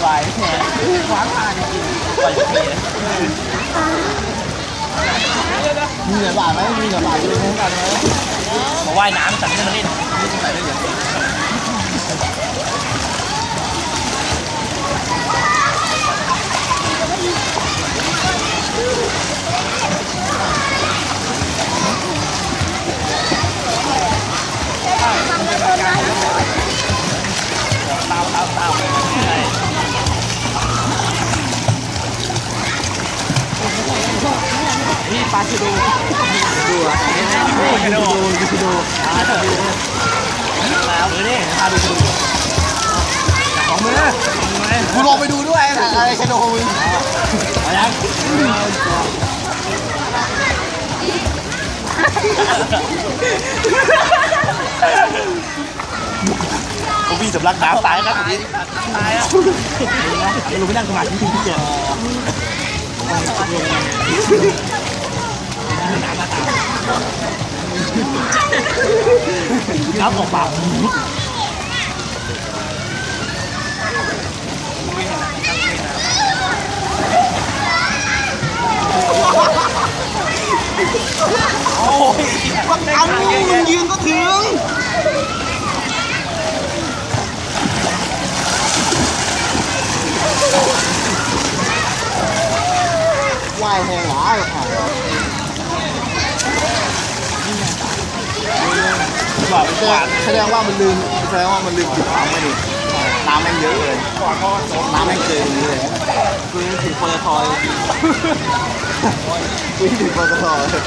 ไหวแทนขวาทางจริงๆไปเสียมีเหนือบาทไหมมีเหนือบาทจะเป็นพร้อมกันไหมมาว่ายน้ำสั่งให้มาเล่น คิโดดูอะนี่กระโดดกระโดดแล้วเออนี่พาดูดูสองมือกูลงไปดูด้วยอะไรกระโดดมึงมายังผมพี่สำลักน้ำตายครับตายตายอะลงไปนั่งสมาธิที่เจ็ด น้ำออกปากโอ้ยบักอันมึงยืนก็ถึงว่ายแหงหลา หรอกค่ะกว่าไปแสดว่างแสดงว่ามันลืมแสดงว่ามันลืมปิดปั๊มไว้ดิน้ำแม่งเยอะเลยน้ำแม่งเกินเลยกูยังถึงปตทเลยกูยังถึงปตทเลย